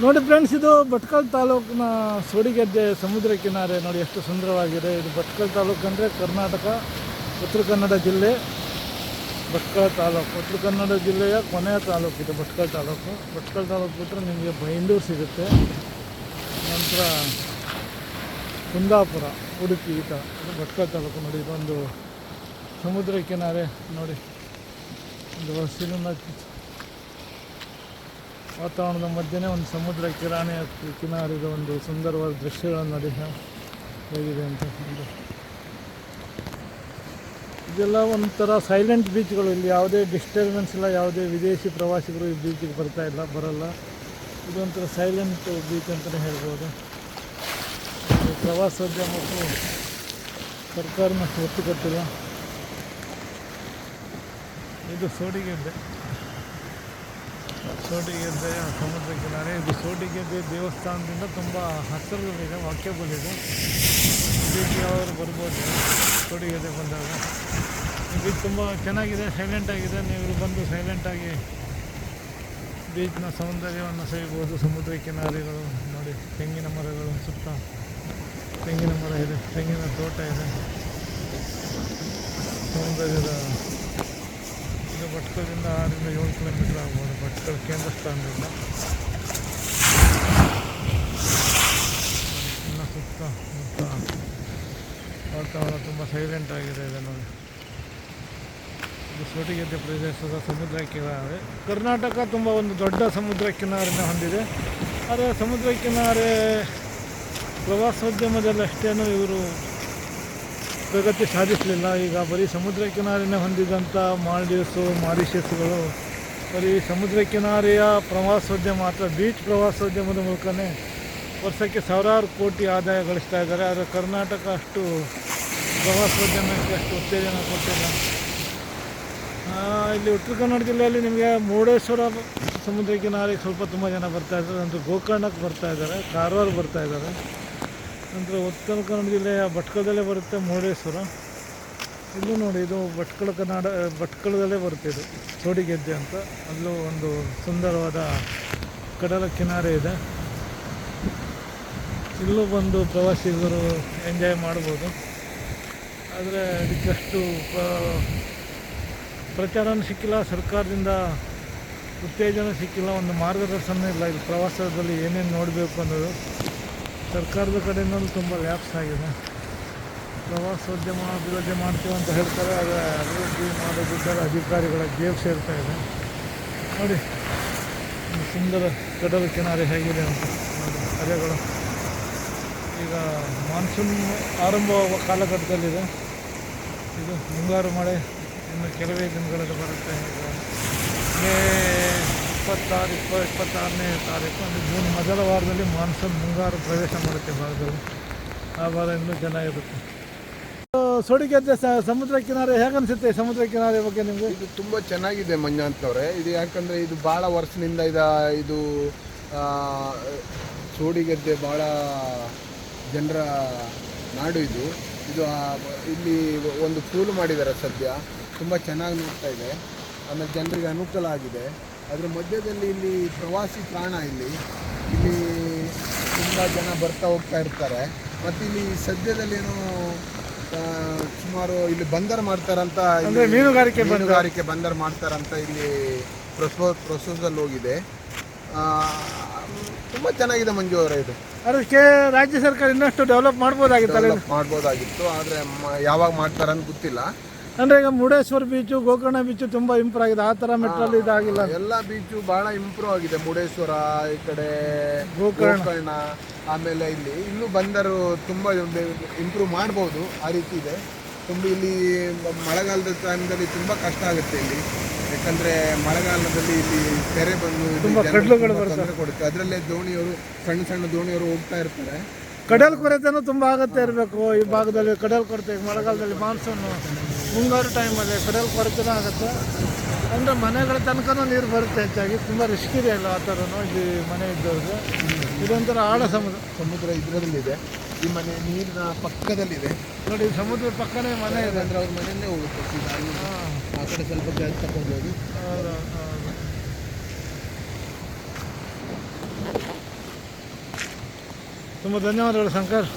ನೋಡಿ ಫ್ರೆಂಡ್ಸ್ ಇದು ಭಟ್ಕಲ್ ತಾಲೂಕಿನ ಸೋಡಿಗೆದ್ದೆ ಸಮುದ್ರ ಕಿನಾರೆ ನೋಡಿ ಎಷ್ಟು ಸುಂದರವಾಗಿದೆ. ಇದು ಭಟ್ಕಲ್ ತಾಲೂಕು ಅಂದರೆ ಕರ್ನಾಟಕ, ಉತ್ತರ ಕನ್ನಡ ಜಿಲ್ಲೆ, ಭಟ್ಕಳ ತಾಲೂಕು. ಉತ್ತರ ಕನ್ನಡ ಜಿಲ್ಲೆಯ ಕೊನೆಯ ತಾಲೂಕು ಇದು ಭಟ್ಕಳ ತಾಲೂಕು. ಭಟ್ಕಳ ತಾಲೂಕು ಬಿಟ್ಟರೆ ನಿಮಗೆ ಬೈಂದೂರು ಸಿಗುತ್ತೆ. ನಂತರ ಕುಂದಾಪುರ, ಉಡುಪಿ ಈ ಥರ ಇದು ಭಟ್ಕಳ ತಾಲೂಕು ನೋಡಿ. ಇದೊಂದು ಸಮುದ್ರ ಕಿನಾರೆ ನೋಡಿ. ಒಂದು ಹಸಿರಿನ ವಾತಾವರಣದ ಮಧ್ಯೆನೇ ಒಂದು ಸಮುದ್ರ ಕಿರಾಣಿ ಕಿನಾರಿದ ಒಂದು ಸುಂದರವಾದ ದೃಶ್ಯಗಳನ್ನು ನೋಡಿ ಹೇಗಿದೆ ಅಂತ ಒಂದು ಇದೆಲ್ಲ ಒಂಥರ ಸೈಲೆಂಟ್ ಬೀಚ್ಗಳು ಇಲ್ಲಿ ಯಾವುದೇ ಡಿಸ್ಟರ್ಬೆನ್ಸ್ ಇಲ್ಲ, ಯಾವುದೇ ವಿದೇಶಿ ಪ್ರವಾಸಿಗರು ಈ ಬೀಚಿಗೆ ಬರ್ತಾ ಇಲ್ಲ, ಬರಲ್ಲ. ಇದೊಂಥರ ಸೈಲೆಂಟ್ ಬೀಚ್ ಅಂತಲೇ ಹೇಳ್ಬೋದು. ಇದು ಪ್ರವಾಸೋದ್ಯಮಕ್ಕೂ ಸರ್ಕಾರನ ಒತ್ತು ಕೊಟ್ಟಿಲ್ಲ. ಇದು ಸೋಡಿಗೆದ್ದೆ ಸೋಡಿಗೆದ್ದೆಯ ಸಮುದ್ರ ಕಿನಾರೆ ಇದು ಸೋಡಿಗೆದ್ದೆ ದೇವಸ್ಥಾನದಿಂದ ತುಂಬ ಹತ್ತಿರದಲ್ಲಿದೆ ವಾಕ್ಯಬಲ್ ಇದೆ ಬೀಚ್ ಯಾವಾಗಲೂ ಬರ್ಬೋದು ಸೋಡಿಗೆದ್ದೆ ಬಂದಾಗ. ಬೀಚ್ ತುಂಬ ಚೆನ್ನಾಗಿದೆ ಸೈಲೆಂಟಾಗಿದೆ ನೀವು ಬಂದು ಸೈಲೆಂಟಾಗಿ ಬೀಚ್ನ ಸೌಂದರ್ಯವನ್ನು ಸವಿಬೋದು ಸಮುದ್ರ ಕಿನಾರೆಗಳು ನೋಡಿ, ತೆಂಗಿನ ಮರಗಳು ಸುತ್ತ ತೆಂಗಿನ ಮರ ಇದೆ, ತೆಂಗಿನ ತೋಟ ಇದೆ. ಸೌಂದರ್ಯದ ಭಟ್ಕಳದಿಂದ ಆರರಿಂದ ಏಳು ಕಿಲೋಮೀಟ್ರ್ ಆಗ್ಬೋದು. ಭಟ್ಕಳ ಕೇಂದ್ರ ಸ್ಥಾನದಿಂದ ಇನ್ನು ಸುತ್ತ, ಮುತ್ತ ವಾತಾವರಣ ತುಂಬ ಸೈಲೆಂಟ್ ಆಗಿದೆ ಇದೆ ನೋಡಿ. ಇದು ಸೋಟಿಗೆದ್ದೆ ಪ್ರದೇಶದ ಸಮುದ್ರ ಕಿನಾರೆ. ಕರ್ನಾಟಕ ತುಂಬ ಒಂದು ದೊಡ್ಡ ಸಮುದ್ರ ಕಿನಾರೆನ ಹೊಂದಿದೆ. ಆದರೆ ಸಮುದ್ರ ಕಿನಾರೆ ಪ್ರವಾಸೋದ್ಯಮದಲ್ಲಿ ಅಷ್ಟೇನೂ ಇವರು ಪ್ರಗತಿ ಸಾಧಿಸಲಿಲ್ಲ. ಈಗ ಬರೀ ಸಮುದ್ರ ಕಿನಾರಿನ ಹೊಂದಿದಂಥ ಮಾಲ್ಡೀವ್ಸು ಮಾರಿಷಸ್ಗಳು ಬರೀ ಸಮುದ್ರ ಕಿನಾರೆಯ ಪ್ರವಾಸೋದ್ಯಮ ಅಥವಾ ಬೀಚ್ ಪ್ರವಾಸೋದ್ಯಮದ ಮೂಲಕನೇ ವರ್ಷಕ್ಕೆ ಸಾವಿರಾರು ಕೋಟಿ ಆದಾಯ ಗಳಿಸ್ತಾ ಇದ್ದಾರೆ. ಆದರೆ ಕರ್ನಾಟಕ ಅಷ್ಟು ಪ್ರವಾಸೋದ್ಯಮಕ್ಕೆ ಅಷ್ಟು ಉತ್ತೇಜನ ಕೊಟ್ಟಿಲ್ಲ. ಇಲ್ಲಿ ಉತ್ತರ ಕನ್ನಡ ಜಿಲ್ಲೆಯಲ್ಲಿ ನಿಮಗೆ ಮುರುಡೇಶ್ವರ ಸಮುದ್ರ ಕಿನಾರೆಗೆ ಸ್ವಲ್ಪ ತುಂಬ ಜನ ಬರ್ತಾ ಇದ್ದಾರೆ. ಅಂತ ಗೋಕರ್ಣಕ್ಕೆ ಬರ್ತಾ ಇದ್ದಾರೆ. ಕಾರವಾರ ಬರ್ತಾ ಇದ್ದಾರೆ. ನಂತರ ಉತ್ತರ ಕನ್ನಡ ಜಿಲ್ಲೆಯ ಭಟ್ಕಳದಲ್ಲೇ ಬರುತ್ತೆ ಮುರುಡೇಶ್ವರ. ಇಲ್ಲೂ ನೋಡಿ, ಇದು ಭಟ್ಕಳ ಕನ್ನಡ, ಭಟ್ಕಳದಲ್ಲೇ ಬರುತ್ತೆ ಇದು. ಸೋಡಿಗೆದ್ದೆ ಅಂತ. ಅಲ್ಲೂ ಒಂದು ಸುಂದರವಾದ ಕಡಲ ಕಿನಾರೆ ಇದೆ. ಇಲ್ಲೂ ಬಂದು ಪ್ರವಾಸಿಗರು ಎಂಜಾಯ್ ಮಾಡ್ಬೋದು. ಆದರೆ ಅದಕ್ಕಷ್ಟು ಪ್ರ- ಪ್ರಚಾರನೂ ಸಿಕ್ಕಿಲ್ಲ. ಸರ್ಕಾರದಿಂದ ಉತ್ತೇಜನ ಸಿಕ್ಕಿಲ್ಲ. ಒಂದು ಮಾರ್ಗದರ್ಶನ ಇಲ್ಲ. ಇಲ್ಲಿ ಪ್ರವಾಸದಲ್ಲಿ ಏನೇನು ನೋಡಬೇಕು ಅನ್ನೋದು. ಸರ್ಕಾರದ ಕಡೆಯಿಂದ ತುಂಬ ಲ್ಯಾಪ್ಸ್ ಆಗಿದೆ. ಪ್ರವಾಸೋದ್ಯಮ, ಅಭಿವೃದ್ಧಿ ಮಾಡ್ತೀವಿ ಅಂತ ಹೇಳ್ತಾರೆ, ಆದರೆ ಅಭಿವೃದ್ಧಿ ಮಾಡೋದಿದ್ದರೆ ಅಧಿಕಾರಿಗಳ ಜೇಬ್ ಸೇರ್ತಾ ಇದೆ. ನೋಡಿ ಸುಂದರ ಕಡಲ ಕಿನಾರೆ ಹೇಗಿದೆ ಅಂತ ಅಲೆಗಳು ಈಗ ಮಾನ್ಸೂನ್ ಆರಂಭವಾಗುವ ಕಾಲಘಟ್ಟದಲ್ಲಿದೆ. ಇದು ಮುಂಗಾರು ಮಳೆ ಇನ್ನು ಕೆಲವೇ ದಿನಗಳಲ್ಲಿ ಬರುತ್ತೆ. ಈಗ ಇಪ್ಪತ್ತಾರು, ಇಪ್ಪ, ಇಪ್ಪತ್ತಾರನೇ ತಾರೀಕು, ಅಂದರೆ ಜೂನ್ ಮೊದಲ ವಾರದಲ್ಲಿ ಮಾನ್ಸೂನ್ ಮುಂಗಾರು ಪ್ರವೇಶ ಮಾಡುತ್ತೆ ಭಾರತದಲ್ಲಿ. ಆ ವಾರ ಇನ್ನೂ ಚೆನ್ನಾಗಿರುತ್ತೆ. ಸೋಡಿಗೆದ್ದೆ ಸಮುದ್ರ ಕಿನಾರೆ ಹೇಗನ್ಸುತ್ತೆ ಸಮುದ್ರ ಕಿನಾರೆ ಬಗ್ಗೆ ನಿಮಗೆ? ಇದು ತುಂಬ ಚೆನ್ನಾಗಿದೆ ಮಂಜಾಂತವ್ರೆ ಇದು ಯಾಕಂದರೆ ಇದು ಭಾಳ ವರ್ಷದಿಂದ ಇದ, ಇದು ಸೋಡಿಗೆದ್ದೆ ಭಾಳ ಜನರ ನಾಡು ಇದು. ಇದು ಇಲ್ಲಿ ಒಂದು ಫೂಲ್ ಮಾಡಿದ್ದಾರೆ ಸದ್ಯ. ತುಂಬ ಚೆನ್ನಾಗಿ ನೋಡ್ತಾ ಇದೆ. ಆಮೇಲೆ ಜನರಿಗೆ ಅನುಕೂಲ ಆಗಿದೆ. ಅದರ ಮಧ್ಯದಲ್ಲಿ ಇಲ್ಲಿ ಪ್ರವಾಸಿ ತಾಣ ಇಲ್ಲಿ. ಇಲ್ಲಿ ತುಂಬ ಜನ ಬರ್ತಾ ಹೋಗ್ತಾ ಇರ್ತಾರೆ. ಮತ್ತು ಇಲ್ಲಿ ಸದ್ಯದಲ್ಲಿ ಏನೋ ಆ, ಸುಮಾರು ಇಲ್ಲಿ ಬಂದರ್ ಮಾಡ್ತಾರಂತ ಮೀನುಗಾರಿಕೆ ಮೀನುಗಾರಿಕೆ ಬಂದರ್ ಮಾಡ್ತಾರಂತ ಇಲ್ಲಿ ಪ್ರೊಸೋ ಪ್ರೊಸೋಸಲ್ ಹೋಗಿದೆ. ತುಂಬ ಚೆನ್ನಾಗಿದೆ ಮಂಜು ಅವರ ಇದು. ಅದಕ್ಕೆ ರಾಜ್ಯ ಸರ್ಕಾರ ಇನ್ನಷ್ಟು ಡೆವಲಪ್ ಮಾಡ್ಬೋದಾಗಿತ್ತು ಮಾಡ್ಬೋದಾಗಿತ್ತು ಆದರೆ ಯಾವಾಗ ಮಾಡ್ತಾರಂತ ಗೊತ್ತಿಲ್ಲ. ಅಂದರೆ ಈಗ ಮುರುಡೇಶ್ವರ ಬೀಚು ಗೋಕರ್ಣ ಬೀಚು ತುಂಬ ಇಂಪ್ರೂವ್ ಆಗಿದೆ. ಆ ಥರ ಮೆಟ್ರಲ್ಲಿ ಇದಾಗಿಲ್ಲ ಎಲ್ಲ ಬೀಚು ಬಹಳ ಇಂಪ್ರೂವ್ ಆಗಿದೆ. ಮುರುಡೇಶ್ವರ ಈ ಕಡೆ ಗೋಕರ್ಣ. ಆಮೇಲೆ ಇಲ್ಲಿ ಇಲ್ಲೂ ಬಂದರು ತುಂಬ ಇಂಪ್ರೂವ್ ಮಾಡ್ಬೋದು. ಆ ರೀತಿ ಇದೆ. ತುಂಬ ಇಲ್ಲಿ ಮಳೆಗಾಲದ ಟೈಮ್ದಲ್ಲಿ ತುಂಬ ಕಷ್ಟ ಆಗುತ್ತೆ ಇಲ್ಲಿ. ಯಾಕಂದ್ರೆ ಮಳೆಗಾಲದಲ್ಲಿ ಇಲ್ಲಿ ತೆರೆ ಬಂದು ತೊಂದರೆ ಕೊಡುತ್ತೆ. ಅದರಲ್ಲೇ ದೋಣಿಯವರು ಸಣ್ಣ ಸಣ್ಣ ದೋಣಿಯವರು ಹೋಗ್ತಾ ಇರ್ತಾರೆ. ಕಡಲ್ ಕೊರತೆನೂ ತುಂಬ ಆಗತ್ತೆ ಇರಬೇಕು. ಈ ಭಾಗದಲ್ಲಿ ಕಡಲ್ ಕೊರತೆ ಮಳೆಗಾಲದಲ್ಲಿ ಮಾನ್ಸೂನು ಮುಂಗಾರು ಟೈಮಲ್ಲಿ ಕಡಲ್ ಕೊರತೆನೂ ಆಗುತ್ತೆ. ಅಂದರೆ ಮನೆಗಳ ತನಕನೂ ನೀರು ಬರುತ್ತೆ ಹೆಚ್ಚಾಗಿ. ತುಂಬ ರಿಸ್ಕ್ ಇದೆ ಅಲ್ಲ ಆ ಥರನೂ ಇಲ್ಲಿ ಮನೆ ಇದ್ದವ್ರಿಗೆ. ಇದೊಂಥರ ಆಳ ಸಮುದ್ರ. ಸಮುದ್ರ ಇದರಲ್ಲಿದೆ. ಈ ಮನೆ ನೀರಿನ ಪಕ್ಕದಲ್ಲಿದೆ. ನೋಡಿ ಸಮುದ್ರ ಪಕ್ಕನೇ ಮನೆ ಇದೆ. ಅಂದರೆ ಅವ್ರ ಮನೆಯಲ್ಲೇ ಹೋಗುತ್ತೆ. ಹಾಂ. ಆ ಕಡೆ ಸ್ವಲ್ಪ ಜಾಗ ತಗೊಂಡು ಹೋಗಿ. ಹೌದು ಹೌದು. ತುಂಬ ಧನ್ಯವಾದಗಳು ಶಂಕರ್.